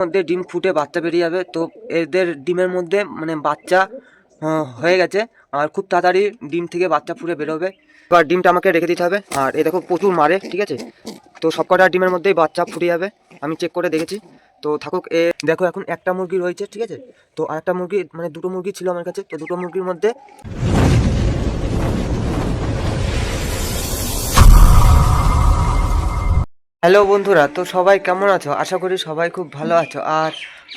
মধ্যে ডিম ফুটে বাচ্চা বেরিয়ে যাবে। তো এদের ডিমের মধ্যে মানে বাচ্চা হয়ে গেছে। আর খুব তাড়াতাড়ি ডিম থেকে বাচ্চা ফুটে বেরোবে। এবার ডিমটা আমাকে রেখে দিতে হবে। আর এ দেখো প্রচুর মারে, ঠিক আছে? তো সবকটা ডিমের মধ্যেই বাচ্চা ফুটে যাবে। আমি চেক করে দেখেছি। তো থাকুক, এ দেখো এখন একটা মুরগি রয়েছে, ঠিক আছে? তো আর একটা মুরগি মানে দুটো মুরগি ছিল আমার কাছে। তো দুটো মুরগির মধ্যে হ্যালো বন্ধুরা তো সবাই কেমন আছো? আশা করি সবাই খুব ভালো আছো। আর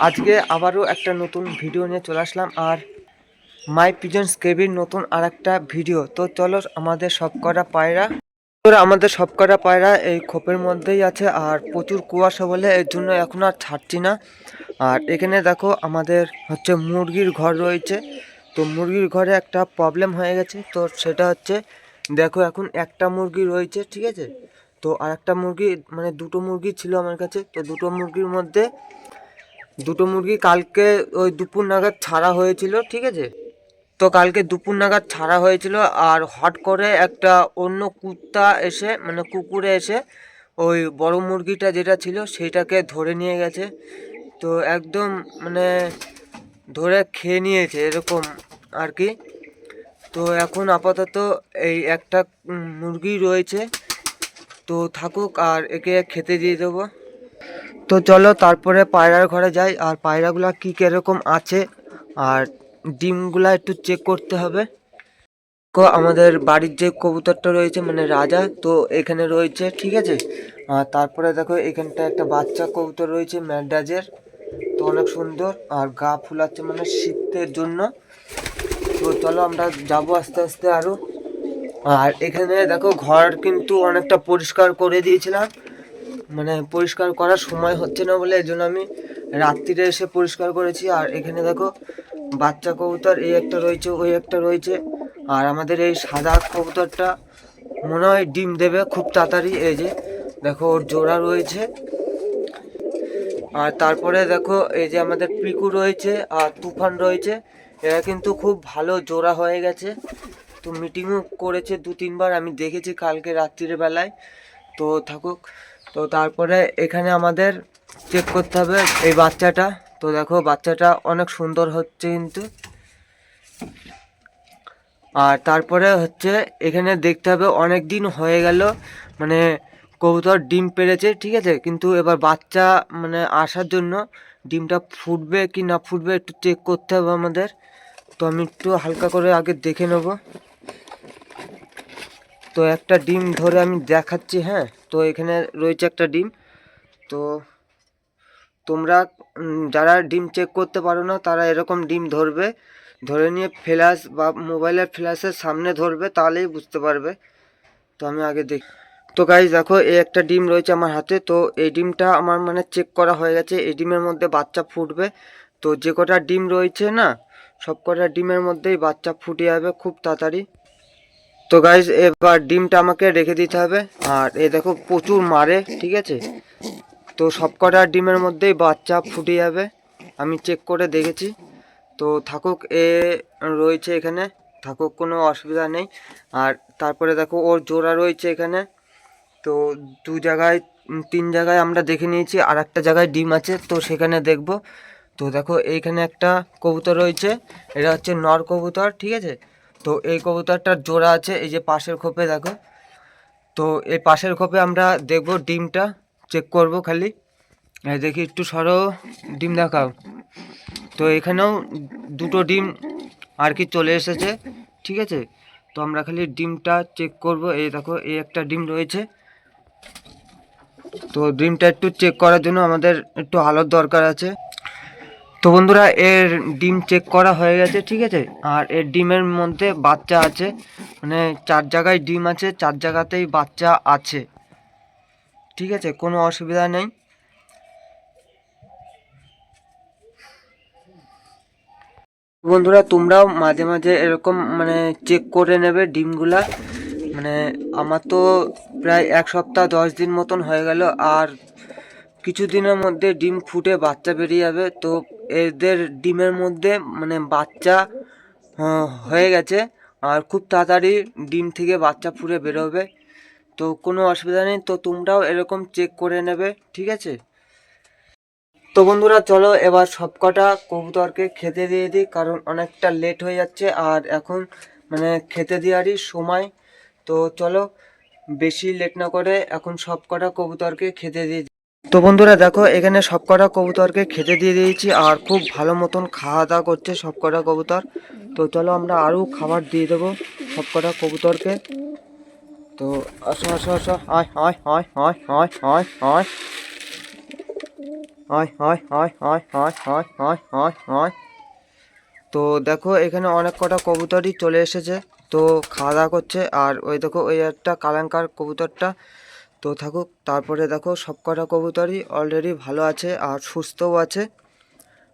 আজকে আবারও একটা নতুন ভিডিও নিয়ে চলে আসলাম। আর মাই পিজন্স কেবির নতুন আর একটা ভিডিও। তো চলো আমাদের সবকটা পায়রা। বন্ধুরা, আমাদের সবকটা পায়রা এই খোপের মধ্যেই আছে আর প্রচুর কুয়াশা বলে এর জন্য এখন আর ছাড়ছি না। আর এখানে দেখো আমাদের হচ্ছে মুরগির ঘর রয়েছে। তো মুরগির ঘরে একটা প্রবলেম হয়ে গেছে। তো সেটা হচ্ছে দেখো এখন একটা মুরগি রয়েছে ঠিক আছে? তো আর একটা মুরগি মানে দুটো মুরগি ছিল আমার কাছে, তো দুটো মুরগির মধ্যে, দুটো মুরগি কালকে ওই দুপুর নাগাদ ছাড়া হয়েছিল, ঠিক আছে? তো কালকে দুপুর নাগাদ ছাড়া হয়েছিল আর হট করে একটা অন্য কুত্তা এসে মানে কুকুরে এসে ওই বড় মুরগিটা যেটা ছিল সেটাকে ধরে নিয়ে গেছে। তো একদম মানে ধরে খেয়ে নিয়েছে এরকম আর কি। তো এখন আপাতত এই একটা মুরগি রয়েছে। তো থাকুক, আর একে খেতে দিয়ে দেবো। তো চলো, তারপরে পায়রার ঘরে যাই। আর পায়রাগুলা কি কীরকম আছে, আর ডিমগুলা একটু চেক করতে হবে। আমাদের বাড়ির যে কবুতরটা রয়েছে মানে রাজা, তো এখানে রয়েছে, ঠিক আছে? আর তারপরে দেখো, এখানটা একটা বাচ্চা কবুতর রয়েছে, ম্যাডাজের। তো অনেক সুন্দর, আর গা ফুলাচ্ছে মানে শীতের জন্য। তো চলো, আমরা যাব আস্তে আস্তে আরও। আর এখানে দেখো ঘর কিন্তু অনেকটা পরিষ্কার করে দিয়েছিলাম। মানে পরিষ্কার করার সময় হচ্ছে না বলে এই জন্য আমি রাত্রিরে এসে পরিষ্কার করেছি। আর এখানে দেখো বাচ্চা কবুতর, এই একটা রয়েছে, ওই একটা রয়েছে। আর আমাদের এই সাদা কবুতরটা মনে হয় ডিম দেবে খুব তাড়াতাড়ি। এই যে দেখো ওর জোড়া রয়েছে। আর তারপরে দেখো এই যে আমাদের পিকু রয়েছে আর তুফান রয়েছে। এরা কিন্তু খুব ভালো জোড়া হয়ে গেছে। তো মিটিংও করেছে দু, তিনবার। আমি দেখেছি কালকে রাত্রির বেলায়। তো থাকুক। তো তারপরে এখানে আমাদের চেক করতে হবে এই বাচ্চাটা। তো দেখো, বাচ্চাটা অনেক সুন্দর হচ্ছে কিন্তু। আর তারপরে হচ্ছে এখানে দেখতে হবে অনেক দিন হয়ে গেল। মানে কবুতর ডিম পেড়েছে, ঠিক আছে? কিন্তু এবার বাচ্চা মানে আসার জন্য ডিমটা ফুটবে কি না ফুটবে একটু চেক করতে হবে আমাদের। তো আমি একটু হালকা করে আগে দেখে নেব। তো একটা ডিম ধরে আমি দেখাচ্ছি হ্যাঁ? তো এখানে রয়েছে একটা ডিম। তো তোমরা যারা ডিম চেক করতে পারো না, তারা এরকম ডিম ধরবে, ধরে নিয়ে ফ্ল্যাশ বা মোবাইলের ফ্ল্যাশের সামনে ধরবে, তাহলেই বুঝতে পারবে। তো আমি আগে দেখি। তো গাইজ দেখো, এই একটা ডিম রয়েছে আমার হাতে। তো এই ডিমটা আমার মানে চেক করা হয়ে গেছে। এই ডিমের মধ্যে বাচ্চা ফুটবে। তো যে কটা ডিম রয়েছে না, সব কটা ডিমের মধ্যেই বাচ্চা ফুটে যাবে খুব তাড়াতাড়ি। তো গাইজ এবার ডিমটা আমাকে রেখে দিতে হবে। আর এ দেখো প্রচুর মারে, ঠিক আছে? তো সব কটা ডিমের মধ্যেই বাচ্চা ফুটে যাবে। আমি চেক করে দেখেছি। তো থাকুক, এ রয়েছে এখানে। থাকুক, কোনো অসুবিধা নেই। আর তারপরে দেখো, ওর জোড়া রয়েছে এখানে। তো দু জায়গায় তিন জায়গায় আমরা দেখে নিয়েছি আর একটা জায়গায় ডিম আছে, তো সেখানে দেখব। তো দেখো, এইখানে একটা কবুতর রয়েছে। এটা হচ্ছে নর কবুতর, ঠিক আছে? তো এই কবুতরটার জোড়া আছে, এই যে পাশের খোপে দেখো। তো এই পাশের খোপে আমরা দেখব ডিমটা চেক করব খালি। এই দেখি একটু সরো, ডিম দেখাও। তো এখানেও দুটো ডিম আর কি চলে এসেছে, ঠিক আছে? তো আমরা খালি ডিমটা চেক করব, এই দেখো, এই একটা ডিম রয়েছে। তো ডিমটা একটু চেক করার জন্য আমাদের একটু আলোর দরকার আছে। তো বন্ধুরা, এর ডিম চেক করা হয়ে গেছে, ঠিক আছে? আর এর ডিমের মধ্যে বাচ্চা আছে। মানে চার জায়গায় ডিম আছে, চার জায়গাতেই বাচ্চা আছে। ঠিক আছে, কোনো অসুবিধা নেই। বন্ধুরা, তোমরাও মাঝে মাঝে এরকম মানে চেক করে নেবে ডিমগুলা। মানে আমার তো প্রায় এক সপ্তাহ, দশ দিন মতন হয়ে গেল। আর কিছু দিনের মধ্যে ডিম ফুটে বাচ্চা বেরিয়ে যাবে। তো এদের ডিমের মধ্যে মানে বাচ্চা, হয়ে গেছে। আর খুব তাড়াতাড়ি ডিম থেকে বাচ্চা ফুটে বেরোবে। তো কোনো অসুবিধা নেই, তো তোমরাও এরকম চেক করে নেবে, ঠিক আছে? তো বন্ধুরা, চলো এবার সবকটা কবুতরকে খেতে দিয়ে দিই, কারণ অনেকটা লেট হয়ে যাচ্ছে। আর এখন মানে খেতে দেওয়ারই সময়। তো চলো, বেশি লেট না করে এখন সবকটা কবুতরকে খেতে দিয়ে। তো বন্ধুরা দেখো এখানে সবকটা কবুতরকে খেতে দিয়ে দিয়েছি আর খুব ভালো মতন খাওয়া দাওয়া করছে সবকটা কবুতর তো চলো আমরা আরও খাবার দিয়ে দেবো সবকটা কবুতরকে তো আসো আসো আসো আয় আয় আয় আয় আয় আয় আয় আয় আয় আয় আয় আয় আয় আয় আয় আয় তো দেখো এখানে অনেক কটা কবুতরই চলে এসেছে তো খাওয়া দাওয়া করছে আর ওই দেখো ওই একটা কালাঙ্কার কবুতরটা তো থাকুক, তারপরে দেখো সব কটা কবুতরই অলরেডি ভালো আছে আর সুস্থও আছে।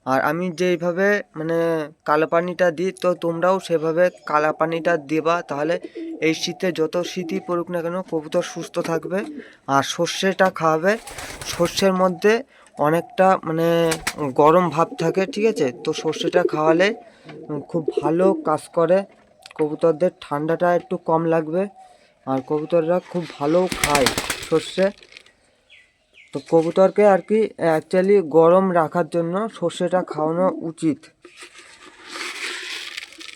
আর আমি যেইভাবে মানে কালো পানিটা দিই, তো তোমরাও সেভাবে কালা পানিটা দেবা, তাহলে এই শীতে যত শীতই পড়ুক না কেন কবুতর সুস্থ থাকবে আর সর্ষেটা খাওয়াবে সর্ষের মধ্যে অনেকটা মানে গরম ভাব থাকে, ঠিক আছে? তো সর্ষেটা খাওয়ালে খুব ভালো কাজ করে। কবুতরদের ঠান্ডাটা একটু কম লাগবে আর কবুতররা খুব ভালো খায়। সর্ষে। তো কবুতরকে আর কি অ্যাকচুয়ালি গরম রাখার জন্য সর্ষেটা খাওয়ানো উচিত।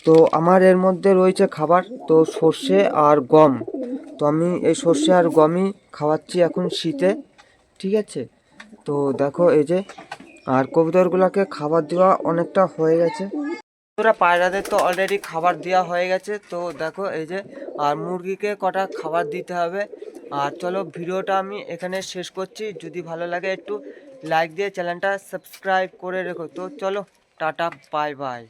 তো আমার এর মধ্যে রয়েছে খাবার, তো সর্ষে আর গম। তো আমি এই সর্ষে আর গমই খাওয়াচ্ছি এখন শীতে, ঠিক আছে? তো দেখো এই যে, আর কবুতরগুলোকে খাবার দেওয়া অনেকটা হয়ে গেছে। তোরা পায়রাদের তো অলরেডি খাবার দেওয়া হয়ে গেছে, তো দেখো এই যে, আর মুরগিকে কটা খাবার দিতে হবে আর চলো ভিডিওটা আমি এখানে শেষ করছি। যদি ভালো লাগে একটু লাইক দিয়ে চ্যানেলটা সাবস্ক্রাইব করে রেখো। তো চলো, টাটা বাই বাই